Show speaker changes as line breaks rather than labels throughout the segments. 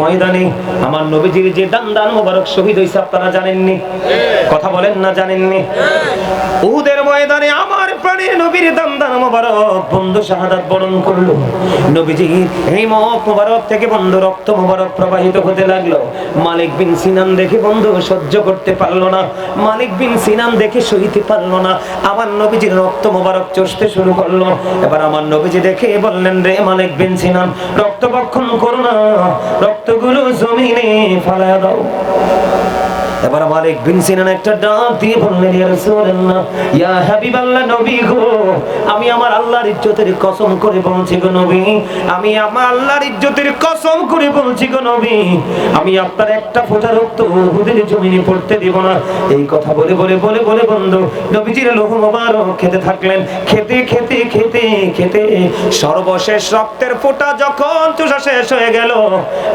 ময়দানে আমার নবীজির যে দান দান মোবারক শহীদ আপনারা জানেননি? কথা বলেন না, জানেননি? উহুদের ময়দানে আমার প্রাণের নবীর দান দান মোবারক, বন্ধু শাহাদাত বরণ করল। মোবারক থেকে বন্ধু রক্ত মোবারক প্রবাহিত হতে লাগল। মালিক বিন সিনান দেখে বন্ধু সহ্য করতে পারল না। মালিক বিন সিনান দেখে সইতে পারল না। আমার নবীজির রক্ত মোবারক চষতে শুরু করল। এবার আমার নবীজি দেখে বললেন, রে মালিক বিন সিনান, রক্ত করো না। রক্তগুলো জমিনে ফালায় দাও। এবার মালিক বিন সিনান একটা ডাক দিয়ে বললেন, ইয়া রাসূলুল্লাহ, ইয়া হাবিবাল্লাহ নবী গো, আমি আমার আল্লাহর ইজ্জতের কসম করে বলছি গো নবী, আমি আমার আল্লাহর ইজ্জতের কসম করে বলছি গো নবী, আমি আপনার একটা ফোঁটা রক্ত উহুদের জমিনে পড়তে দিব না। এই কথা বলে বলে বলে বলে বন্ধু, নবীজির লোহ মোবারক খেতে থাকলেন। খেতে খেতে খেতে খেতে সর্বশেষ রক্তের ফোঁটা যখন তুষা শেষ হয়ে গেল,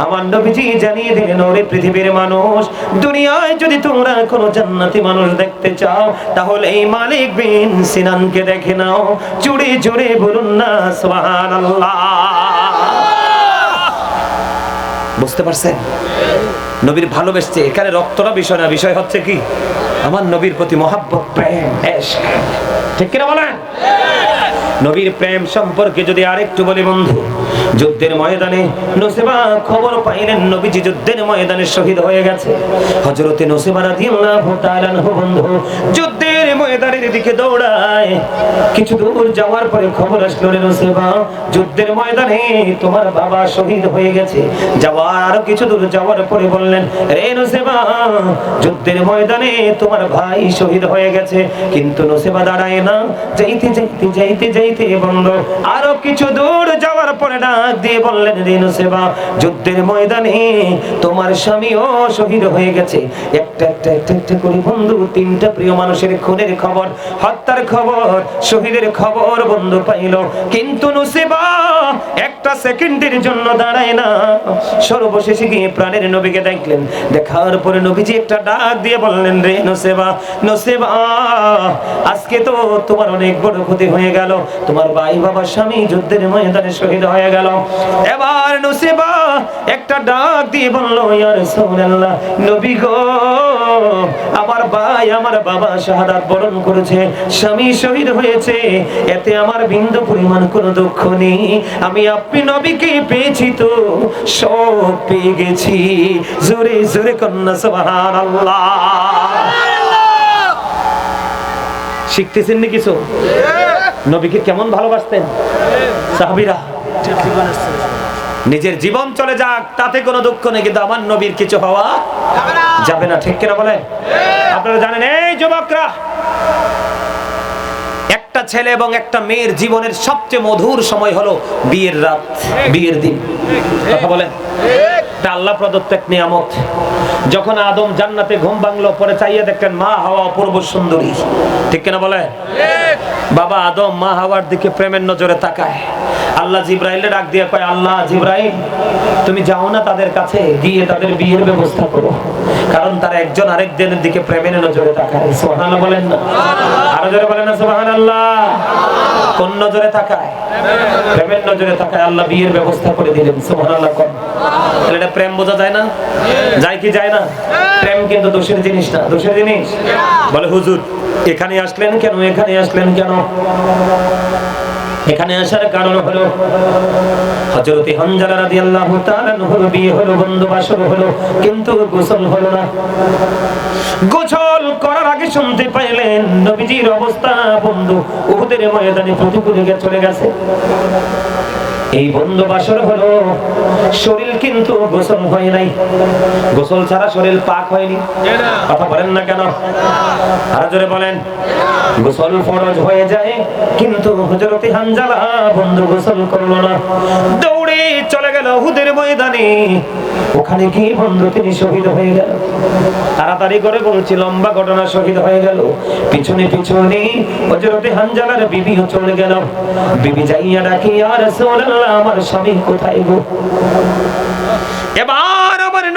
আমার নবীজি জানিয়ে দিলেন, ওরে পৃথিবীর মানুষ, দুনিয়ায় যদি তোমরা কোনো জান্নাতি মানুষ দেখতে চাও তাহলে এই মালিক বিন সিনানকে দেখে নাও। জুড়ে জুড়ে বলুন না সুবহানাল্লাহ। বুঝতে পারছেন? নবীর ভালোবেসছে। এখানে রক্তটা বিষয় না বিষয় হচ্ছে কি? আমার নবীর প্রতি মহাব্বত প্রেম ঠিক কিনা বলেন? নবীর প্রেম সম্পর্কে যদি আরেকটু বলি বন্ধু যুদ্ধের ময়দানে নসিবা খবর পাইলেন নবীজি, যুদ্ধের ময়দানে শহীদ হয়ে গেছে। হযরতে নসিবা রাদিয়াল্লাহু তাআলা বন্ধু, যুদ্ধের ময়দানের দিকে দৌড়ায়। কিছু দূর যাওয়ার পরে খবর আসলো রে নসিবা, যুদ্ধের ময়দানে তোমার বাবা শহীদ হয়ে গেছে। যাওয়ার আরও কিছু দূর যাওয়ার পরে বললেন, রে নসিবা, যুদ্ধের ময়দানে তোমার ভাই শহীদ হয়ে গেছে। কিন্তু নসিবা দাঁড়ায় না। যাইতে যাইতে যাইতে যাইতে বন্ধ, আরও কিছু দূর যাওয়ার পরে ডাক দিয়ে বললেন রে সেবা যুদ্ধের ময়দানে তোমার স্বামীও শহীদ হয়ে গেছে। সর্বশেষে গিয়ে প্রাণের নবীকে দেখলেন। দেখার পরে নবীজি একটা ডাক দিয়ে বললেন, রে আজকে তো তোমার অনেক বড় ক্ষতি হয়ে গেল। তোমার ভাই বাবা, স্বামী যুদ্ধের ময়দানে শহীদ হয়ে গেল। এবার নসেবা একটা ডাক দিয়ে বলল, ইয়া রাসূলুল্লাহ, নবী গো আমার ভাই, আমার বাবা শাহাদাত বরণ করেছে, স্বামী শহীদ হয়েছে। এতে আমার বিন্দু পরিমাণ কোনো দুঃখ নেই। আমি আপনি নবীকে পেয়েছি তো, সব পেয়ে গেছি। জোরে জোরে কন্যা, সুবহানাল্লাহ। শিখতেছেন নি কিছু নবীকে কেমন ভালোবাসতেন? সাহাবীরা, নিজের জীবন চলে যাক, তাতে কোনো দুঃখ নেই, কিন্তু আমার নবীর কিছু হওয়া যাবে না, ঠিক কিনা বলেন? আপনারা জানেন, এই যুবকরা, একটা ছেলে এবং একটা মেয়ের জীবনের সবচেয়ে মধুর সময় হলো বিয়ের রাত, বিয়ের দিন। কথা বলেন? আল্লাহ প্রদত্ত এক নিয়ামত। যখন আদম জান্নাতে ঘুম ভাঙলো, পরে চাইয়ে দেখলেন, মা হাওয়া অপূর্ব সুন্দরী। ঠিক কিনা বলে বাবা আদম, মা হাওয়ার দিকে প্রেমের নজরে তাকায়। আল্লাহ জিব্রাইলে ডাক দিয়ে কয়, আল্লাহ জিব্রাইল, তুমি যাও না তাদের কাছে, গিয়ে তাদের বিয়ের ব্যবস্থা করো। কারণ তারা একজন আরেকজনের দিকে প্রেমের নজরে তাকায়। সুবহানাল্লাহ বলেন না? আরও জোরে বলেন না, সুবহানাল্লাহ? কোন নজরে তাকায়? প্রেমের নজরে তাকায়। আল্লাহ বিয়ের ব্যবস্থা করে দিলেন, সুবহানাল্লাহ কোন। তাহলে এটা প্রেম বোঝা যায় না? যায় কি যায় না? প্রেম কিন্তু দোষের জিনিস না। দোষের জিনিস? বলে, হুজুর এখানে আসলেন কেন? এখানে আসলেন কেন? এখানে আসার কারণ হলো, হযরতে হানজালা রাদিয়াল্লাহু তাআলা নহর বিয়ে হলো বন্ধু বাসর হলো, কিন্তু গোসল হলো না। গোসল করার আগে শুনতে পাইলেন, নবীজির অবস্থা বন্ধু, উহুদের ময়দানে প্রতিকূলে চলে গেছে। এই বন্ধু বাসর হলো। শরীর কিন্তু গোসল হয় নাই। গোসল ছাড়া শরীর পাক হয়নি। কথা বলেন না কেন? আর জোরে বলেন। গোসল ফরজ হয়ে যায়, কিন্তু হজরতি হানজালা বন্ধু গোসল করল না। দৌড়ে চলে গেল হুদের ময়দানে। ওখানে কি বন্ধু তিনি শহীদ হয়ে গেল? তাড়াতাড়ি করে বলছি, লম্বা ঘটনা শহীদ হয়ে গেল। পিছনে পিছনে হজরতে হানজালার বিবিও চলে গেল। বিবি যাইয়া ডাকি আর রাসূলুল্লাহ, আমার স্বামী কোথায় গো? এবার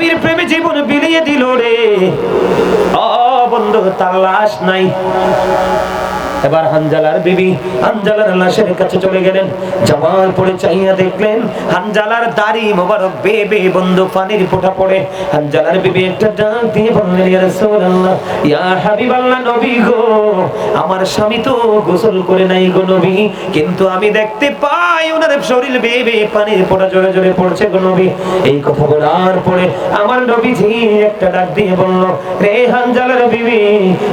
নবীর প্রেমে জীবন বিলিয়ে দিল রে। ও বন্ধু তার লাশ নাই। এবার হানজালার বিবি হানজালার লাশের কাছে চলে গেলেন। যাওয়ার পরে চাইয়া দেখলেন, হানজালার দাড়ি মোবারক বে বে বন্ধু পানির ফোঁটা পড়ে। হানজালার বিবি একটা ডাক দিয়ে বললেন, ইয়া রাসূলুল্লাহ, ইয়া হাবিবাল্লাহ নবী গো, আমার স্বামী তো গোসল করে নাই গো নবী, কিন্তু আমি দেখতে পাই ওনার শরীর বে বে পানির ফোঁটা জোরে জোরে পড়ছে গো নবী। এই কথা বলার পরে আমার নবীজি একটা ডাক দিয়ে বলল, রে হানজালার বিবি,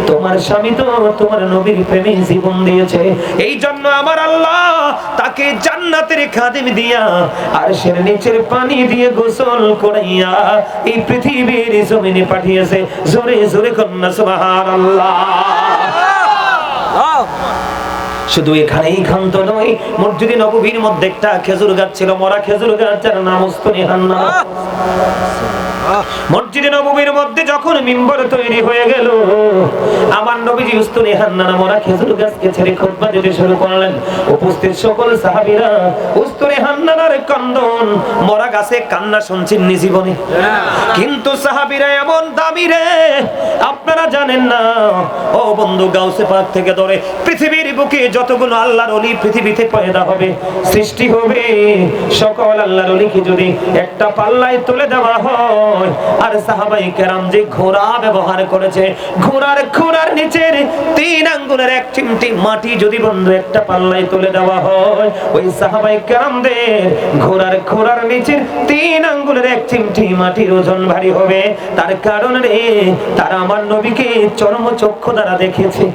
তোমার স্বামী তো তোমার নবীর প্রেমে জীবন দিয়েছে। এই জন্য আমার আল্লাহ তাকে জান্নাতের খাদিম দিয়া আর সে নিচের পানি দিয়ে গোসল করাইয়া এই পৃথিবীর জমিনে পাঠিয়েছে। জোরে জোরে কন্যা সুবহানাল্লাহ। শুধু এখানেই ক্ষান্ত নয় মসজিদে নববীর মধ্যে একটা খেজুর গাছ ছিল মরা খেজুর গাছ যার নাম উস্তনি হান্না মসজিদে নববীর মধ্যে যখন মিম্বর তৈরি হয়ে গেল, আমার নবীজি উস্তুনি হান্নানা মরা খেজুর গাছকে ছেড়ে খুতবা দিতে শুরু করলেন। উপস্থিত সকল সাহাবীরা উস্তুনি হান্নানার কন্দন, মরা গাছে কান্না শুনছেন নি জীবনে। কিন্তু সাহাবীরা এমন দামি রে, আপনারা জানেন না। ও বন্ধু, গাউসে পাক থেকে ধরে পৃথিবীর বুকে যতগুলো আল্লাহর অলি পৃথিবীতে পয়দা হবে, সৃষ্টি হবে, সকল আল্লাহর অলিকে যদি একটা পাল্লায় তুলে দেওয়া হয় আর সাহাবাই কেরাম যে ঘোড়া ব্যবহার করেছে, ঘোড়ার ঘোড়ার নিচের তিন আঙ্গুলের এক চিমটি মাটি যদি বন্ধু একটা তুলে দেওয়া হয়, ওই সাহাবাই কেরামদের ঘোড়ার ঘোড়ার নিচের তিন আঙ্গুলের এক চিমটি মাটির ওজন ভারী হবে। তার কারণ রে, তারা আমার নবীকে চরম চক্ষু দ্বারা দেখেছে।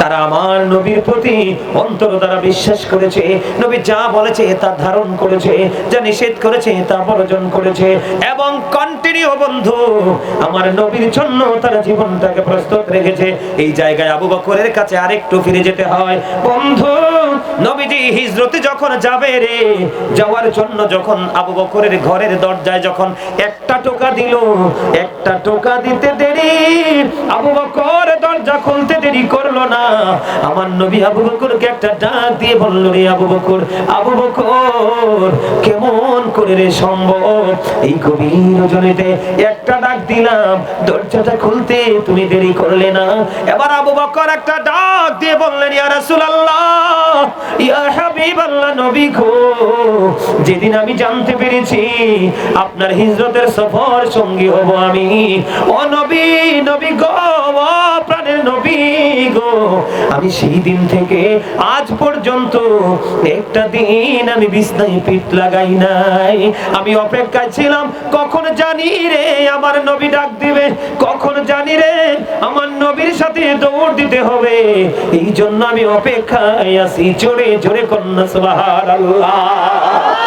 তারা আমার নবীর প্রতি অন্তর দ্বারা বিশ্বাস করেছে। নবী যা বলেছে তা ধারণ করেছে, যা নিষেধ করেছে তা বর্জন করেছে। এবং কন্টিনিউ বন্ধু, আমার নবীর জন্য তারা জীবনটাকে প্রস্তুত রেখেছে। এই জায়গায় আবু বকরের কাছে আরেকটু ফিরে যেতে হয়। বন্ধু, নবীজি হিজরতে যখন যাবে রে, যাওয়ার জন্য যখন আবু বকরের ঘরের দরজায় যখন একটা টোকা দিল, একটা টোকা দিতে দেরি, আবু বকর দরজা খুলতে দেরি করল না। আমার নবী আবু বকরকে একটা ডাক দিয়ে বলল, রে আবু বকর আবু বকর, কেমন করে রে সম্ভব। এই একটা ডাক দিলাম, দরজাটা খুলতে তুমি দেরি করলে না। এবার আবু বকর একটা ডাক দিয়ে বললেন, ইয়া রাসূলুল্লাহ, ইয়া নবী গো, যেদিন আমি জানতে পেরেছি আপনার হিজরতের সফর সঙ্গী হব আমি। ও নবী নবী গো প্রাণের নবী গো, আমি সেই দিন থেকে আজ পর্যন্ত একটা দিন আমি বিছনায় পিঠ লাগাই নাই। আমি অপেক্ষায় ছিলাম, কখন জানি রে আমার নবী ডাক দিবে? কখন জানি রে আমার নবীর সাথে দৌড় দিতে হবে? এই জন্য আমি অপেক্ষায় আছি, জোরে জোরে কন্যা, সুবহানাল্লাহ।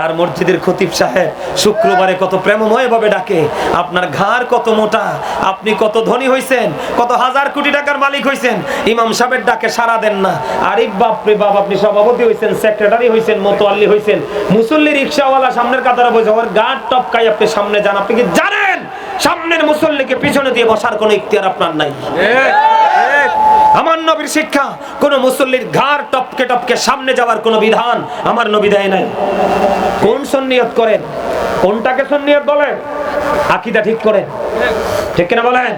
আর মসজিদের খতিব সাহেব শুক্রবারে কত প্রেমময় ভাবে ডাকে, আপনার ঘাড় কত মোটা? আপনি কত ধনী হইছেন? কত হাজার কোটি টাকার মালিক হইছেন? ইমাম সাহেবের ডাকে সারা দেন না। আরিফ বাপ রে বাপ, আপনি সভাপতি হইছেন, সেক্রেটারি হইছেন, মোতোয়াল্লি হইছেন। মুসল্লি রিক্সাওয়ালা সামনের কাতারে বসে, ওর গাড় টপকাই আপনি সামনে যান। আপনি কি জানেন? সামনের মুসল্লিকে পিছনে দিয়ে বসার কোনো ইখতিয়ার আপনার নাই। আমার নবীর শিক্ষা, কোন মুসল্লির ঘাড় টপকে টপকে সামনে যাওয়ার কোনো বিধান আমার নবী দেয় নাই। কোন সন্নিয়ত করেন? কোনটাকে সন্নিয়ত বলেন? আকিদা ঠিক করেন। ঠিক কিনা বলেন?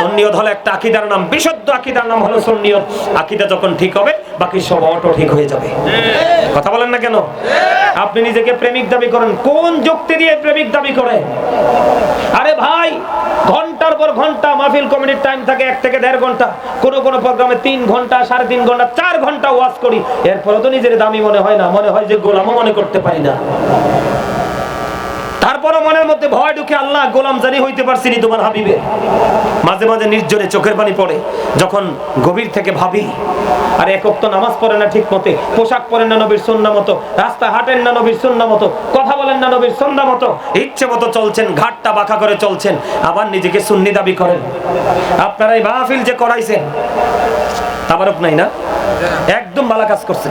সন্নিয়ত হলো একটা আকিদার নাম, বিশুদ্ধ আকিদার নাম হলো সন্নিয়ত। আকিদা যখন ঠিক হবে, বাকি সব অটো ঠিক হয়ে যাবে। কথা বলেন না কেন? আপনি নিজেকে প্রেমিক দাবি করেন। কোন যুক্তি দিয়ে প্রেমিক দাবি করেন আরে ভাই, ঘণ্টার পর ঘণ্টা মাহফিল কমিটির টাইম থাকে, এক থেকে দেড় ঘণ্টা। কোন কোন প্রোগ্রামে তিন ঘণ্টা, সাড়ে তিন ঘণ্টা, চার ঘণ্টা ওয়াশ করি। এরপরে তো নিজের দামি মনে হয় না। মনে হয় যে গোলামও মনে করতে পারি না। তারপরও মনের মধ্যে ভয় ঢুকে আল্লাহ গোলাম জানি হইতে পারছিনি তোমার হাবিবে। মাঝে মাঝে নির্জনে চোখের পানি পড়ে, যখন গভীর থেকে ভাবি, আর একক তো নামাজ পড়ে না ঠিক মতে পোশাক পরেন না নবীর সন্না মতো, রাস্তা হাঁটেন না নবীর সন্না মতো, কথা বলেন না নবীর সন্না মতো, ইচ্ছে মতো চলছেন, ঘাটটা বাঁকা করে চলছেন, আবার নিজেকে সুন্নি দাবি করেন। আপনারা এই মাহফিল যে করাইছেন তাবারক নাই না? একদম ভালো কাজ করছে।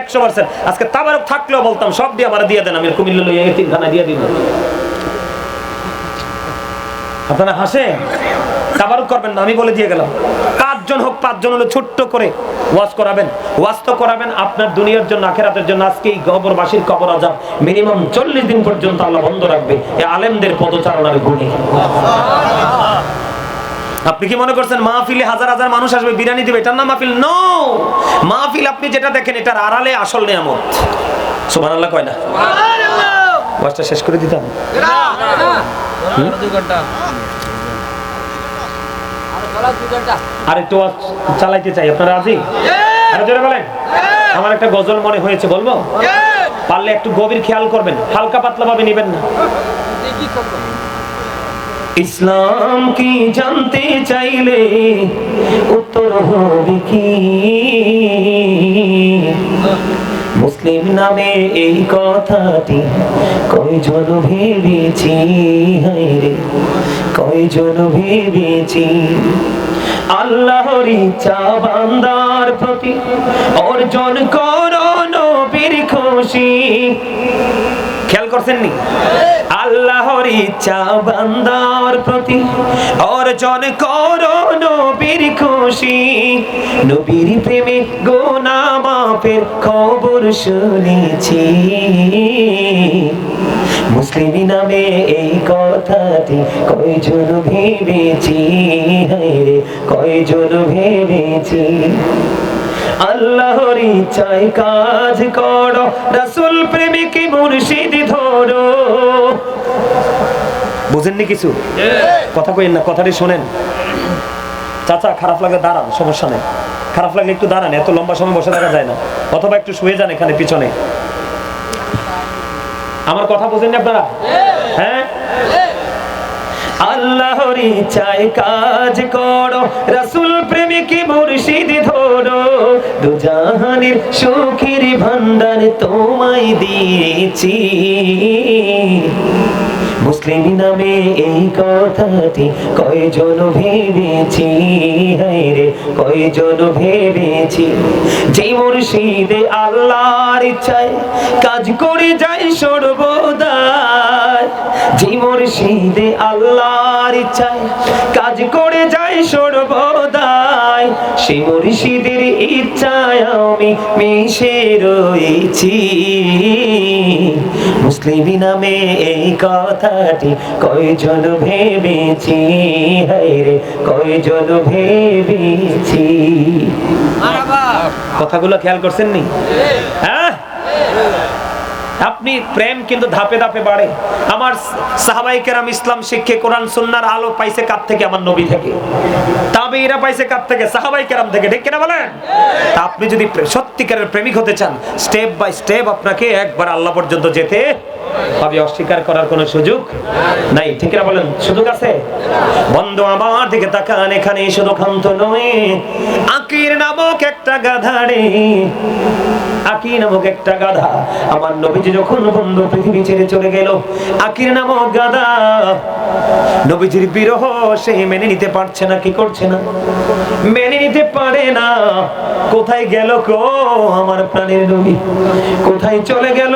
একশো পার্সেন্ট আজকে তাবারক থাকলেও বলতাম, সব দিয়ে আমার দিয়ে দেন, আমি কুমিল্লা লইয়া তিনখানা দিয়ে দিব আপনারা হাসেন? তাবারক করবেন না, আমি বলে দিয়ে গেলাম। পাঁচজন হোক, পাঁচজন হলো ছোট্ট করে ওয়াজ করাবেন। ওয়াজ তো করাবেন আপনার দুনিয়ার জন্য, আখেরাতের জন্য। আজকে এই কবরবাসীর কবর আজাব। মিনিমাম চল্লিশ দিন পর্যন্ত আল্লাহ বন্ধ রাখবে। এই আলেমদের পদচারণার গুণে। আপনি কি মনে করছেন মাহফিলে হাজার হাজার মানুষ আসবে? বিরিয়ানি দিবে? এটার নাম মাহফিল? নো মাহফিল আপনি যেটা দেখেন এটার আড়ালে আসল নিয়ামত। সুবহানাল্লাহ কয় না? ওয়াজটা শেষ করে দিতাম আর একটু ওয়াজ চালাইতে চাই। আপনারা রাজি? আরও জোরে বলেন। আমার একটা গজল মনে হয়েছে বলব? পারলে একটু গভীর খেয়াল করবেন। হালকা পাতলা ভাবে নেবেন না। ইসলাম কি জানতে চাইলে উত্তর হবে কি? মুসলিম নামে এই কথাটি কয়জন ভেবেছি? হায়রে কয়জন ভেবেছি? আল্লাহর ইচ্ছা বান্দার প্রতি অর্জন করো নবীর খুশি। খেয়াল করছেন নি আল্লাহর ইচ্ছা বান্দার প্রতি। অর্জন করো নবীর খুশি। নবীর প্রেমে গোনা মাপের খবর শুনেছি। মুসলিম নামে এই কথাটি কয়জন ভেবেছি? হায়রে কয়জন ভেবেছি? আল্লাহর ইচ্ছায় কাজ করো, রাসূল প্রেমিক মুর্শিদ ধরো। বুঝেননি কিছু? কথা কইেন না, কথাটি শোনেন। চাচা, খারাপ লাগলে দাঁড়ান, সমস্যা নেই। খারাপ লাগলে একটু দাঁড়ান, এত লম্বা সময় বসে থাকা যায় না। অথবা একটু শুয়ে যান এখানে, পিছনে। আমার কথা বুঝেননি আপনারা? আল্লাহর ইচ্ছায় কাজ করো, রাসূল প্রেমিক মুর্শিদ ধরো। দুজাহানের সুখের ভান্ডার তোমায় দিয়েছি। মুসলিম নামে এই কথাটি কয়জন ভেবেছি? হায়রে কয়জন ভেবেছি? যে মুর্শিদে আল্লাহর ইচ্ছায় কাজ করে যায় সর্বদাই যে মুর্শিদে আল্লাহর ইচ্ছায় কাজ করে যায় সর্বদাই। সে মুর্শিদের ইচ্ছায় আমি মিশে রয়েছি। মুসলিম নামে এই কথাটি কয়জন ভেবেছি? হায়রে কয়জন ভেবেছি? কথাগুলো খেয়াল করছেন নি? হ্যাঁ? আপনি প্রেম কিন্তু ধাপে ধাপে বাড়ে। আমার সাহাবাই কেরাম ইসলাম শিক্ষে কোরআন সুন্নার আলো পাইছে কার থেকে? আমার নবী থেকে। তবে এরা পাইছে কার থেকে? সাহাবাই কেরাম থেকে। ঠিক কিনা বলেন? তা আপনি যদি সত্যিকারের প্রেমিক হতে চান স্টেপ বাই স্টেপ আপনাকে একবার আল্লাহ পর্যন্ত যেতে হবে। অস্বীকার করার কোনো সুযোগ নাই। ঠিক কিনা বলেন? সুযোগ আছে? বন্ধু, আমার দিকে তাকান। এখানে শুধু খান্ত নয়। আকির নামক একটা গাধারে। আকি নামক একটা গাধা। আমার নবীজি যখন বন্ধু পৃথিবী ছেড়ে চলে গেল, আকির নামক গাধা নবীজির বিরহ সে মেনে নিতে পারছে না, কি করছে না? মেনে নিতে পারে না, কোথায় গেল কো আমার প্রাণের নবী? কোথায় চলে গেল?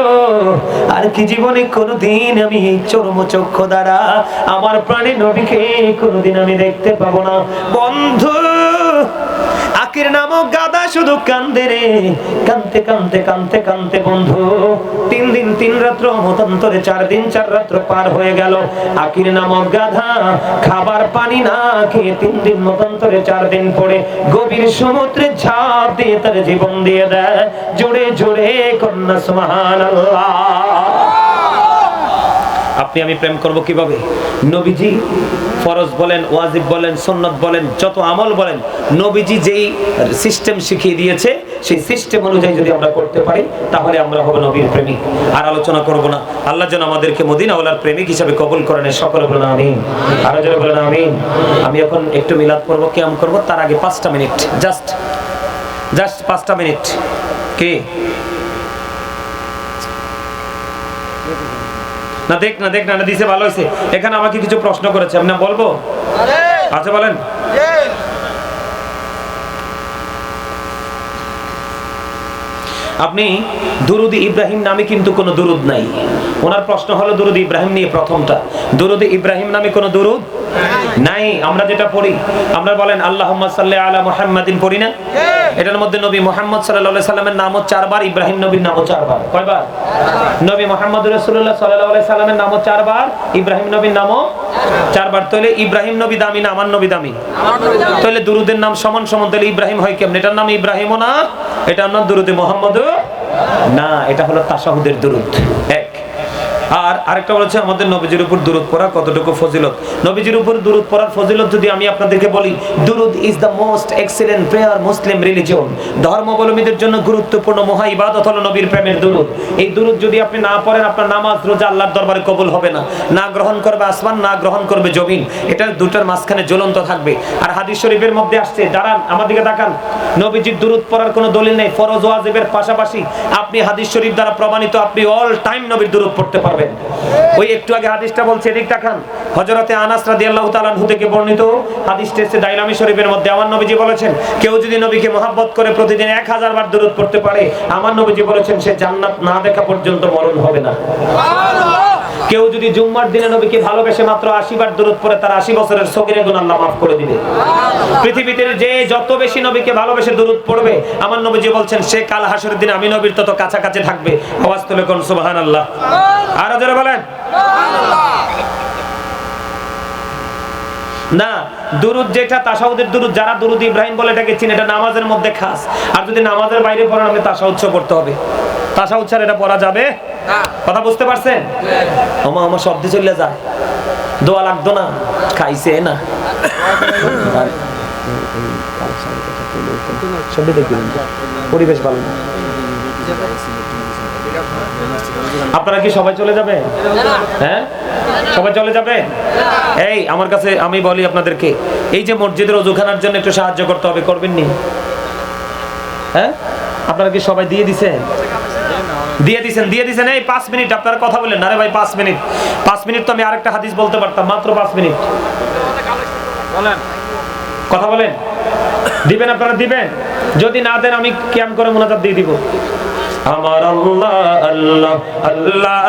আর কি জীবনে কোনোদিন আমি চরম চক্ষু দ্বারা আমার প্রাণের নবীকে কোনোদিন আমি দেখতে পাবো না। বন্ধু আকির নামক গাদা শুধু কান্দে রে। কানতে কানতে কানতে কানতে বন্ধু, তিন দিন, তিন রাত্র মতান্তরে চার দিন, চার রাত্র পার হয়ে গেল। আকির নামক গাধা খাবার পানি না খেয়ে তিন দিন মতান্তরে চার দিন পরে গভীর সমুদ্রে ঝাঁপ দিয়ে তার জীবন দিয়ে দেয়। জোরে জোরে কন্যা, সুবহানাল্লাহ। আপনি আমি প্রেম করব কীভাবে? নবীজি ফরজ বলেন, ওয়াজিব বলেন, সুন্নত বলেন, যত আমল বলেন, নবীজি যেই সিস্টেম শিখিয়ে দিয়েছে, সেই সিস্টেম অনুযায়ী যদি আমরা করতে পারি, তাহলে আমরা হব নবীর প্রেমিক। আর আলোচনা করব না। আল্লাহ যেন আমাদেরকে মদিনাওয়ালার প্রেমিক হিসাবে কবুল করেন সকলে বলেন আমিন। আরও বলেন আমিন। আমি এখন একটু মিলাদ করব কেমন করব, তার আগে পাঁচটা মিনিট জাস্ট জাস্ট পাঁচটা মিনিট। কে? না দেখ না দেখ না না দিছে ভালো হয়েছে এখানে আমাকে কিছু প্রশ্ন করেছে। আপনি বলব? আচ্ছা বলেন। আপনি দুরুদ ইব্রাহিম নামে কিন্তু কোনো দুরুদ নাই। ওনার প্রশ্ন হলো দুরুদ ইব্রাহিম নিয়ে প্রথমটা। দুরুদ ইব্রাহিম নামে কোনো দুরুদ নাই, আমরা যেটা পড়ি, আমরা বলেন আল্লাহ আলা পড়ি না? এটার মধ্যে নবী মোহাম্মদ সাল্লাহ সাল্লামের নামও চারবার, ইব্রাহিম নবীর নামও চারবার। কয়বার? নবী মোহাম্মদ রসুল্লাহ সাল্লাহ সাল্লামের নামও চারবার, ইব্রাহিম নবীর নামও চারবার। ইব্রাহিম নবী দামি না আমার নবী দামি? দুরুদের নাম সমান সমান, তাহলে ইব্রাহিম হয় কেমন? এটার নাম ইব্রাহিমও না, এটার নাম দুরুদে মোহাম্মদ না, এটা হলো তাসাহুদের দুরুদ। এক। আর আরেকটা বলেছে, আমাদের নবীজির উপর দুরুদ পড়া কতটুকু ফজিলত? নবীজির উপর দুরুদ পড়ার ফজিলত যদি আমি আপনাদেরকে বলি, দুরুদ is the most excellent prayer Muslim religion ধর্মাবলম্বীদের জন্য গুরুত্বপূর্ণ মহা ইবাদত হলো নবীর প্রেমের দুরুদ। এই দুরুদ যদি আপনি না পড়েন, আপনার নামাজ, রোজা আল্লাহর দরবারে কবুল হবে না। না গ্রহণ করবে আসমান, না গ্রহণ করবে জমিন। এটা দুটার মাঝখানে জ্বলন্ত থাকবে। আর হাদিস শরীফের মধ্যে আসছে, দাঁড়ান, আমার দিকে তাকান। নবীজির দুরুদ পড়ার কোনো দলিল নেই। ফরজ ওয়াজিবের পাশাপাশি আপনি হাদিস শরীফ দ্বারা প্রমাণিত আপনি অল টাইম নবীর দূরত পড়তে পারবেন। ওই একটু আগে হাদিসটা বলছে, এদিক দেখান। হজরতে আনাস রাদিয়াল্লাহু তাআলা থেকে বর্ণিত হাদিসটা এসে দাইলামি শরীফের মধ্যে। আমার নবীজি বলেছেন, কেউ যদি নবীকে মহাব্বত করে প্রতিদিন 1000 বার দরুদ পড়তে পারে, আমার নবীজি বলেছেন, সে জান্নাত না দেখা পর্যন্ত মরণ হবে না। কেউ যদি জুম্মার দিনে নবীকে ভালোবেসে মাত্র 80 বার দুরূদ পড়ে, তার 80 বছরের সগীরে গুনাহ আল্লাহ মাফ করে দিবে। পৃথিবীতে যে যত বেশি নবীকে ভালোবেসে দুরূদ পড়বে, আমার নবীজি বলছেন, সে কাল হাসরের দিনে আমি নবীর তত কাছাকাছি থাকবে। আওয়াজ তুলে কোন সুবহানাল্লাহ। আরও জোরে বলেন। না, দুরুদ যেটা, তাসাউদের দুরুদ, যারা দুরুদ ইব্রাহিম বলে এটাকে চিনে, এটা নামাজের মধ্যে খাস। আর যদি নামাজের বাইরে পড়েন, আপনি তাসা উৎস করতে হবে। তাসা উচ্চার এটা পড়া যাবে? কথা বুঝতে পারছেন? আমা আমার শব্দ চলে যায় দোয়া লাগতো না খাইছে না। পরিবেশ ভালো না। আপনারা কি সবাই চলে যাবে হ্যাঁ? সবাই চলে যাবে? এই আমার কাছে আমি বলি আপনাদেরকে এই যে মসজিদের অজুখানার জন্য একটু সাহায্য করতে হবে করবেন নি হ্যাঁ? আপনারা কি সবাই দিয়ে দিছেন? দিয়ে দিছেন দিয়ে দিছেন। এই পাঁচ মিনিট আপনারা কথা বললেন আরে ভাই পাঁচ মিনিট। পাঁচ মিনিট তো আমি আরেকটা হাদিস বলতে পারতাম মাত্র পাঁচ মিনিট। কথা বলেন। দিবেন আপনারা দিবেন। যদি না দেন আমি ক্যাম্প করে মোনাজাত দিয়ে দিব। আমার আল্লাহ আল্লাহ আল্লাহ।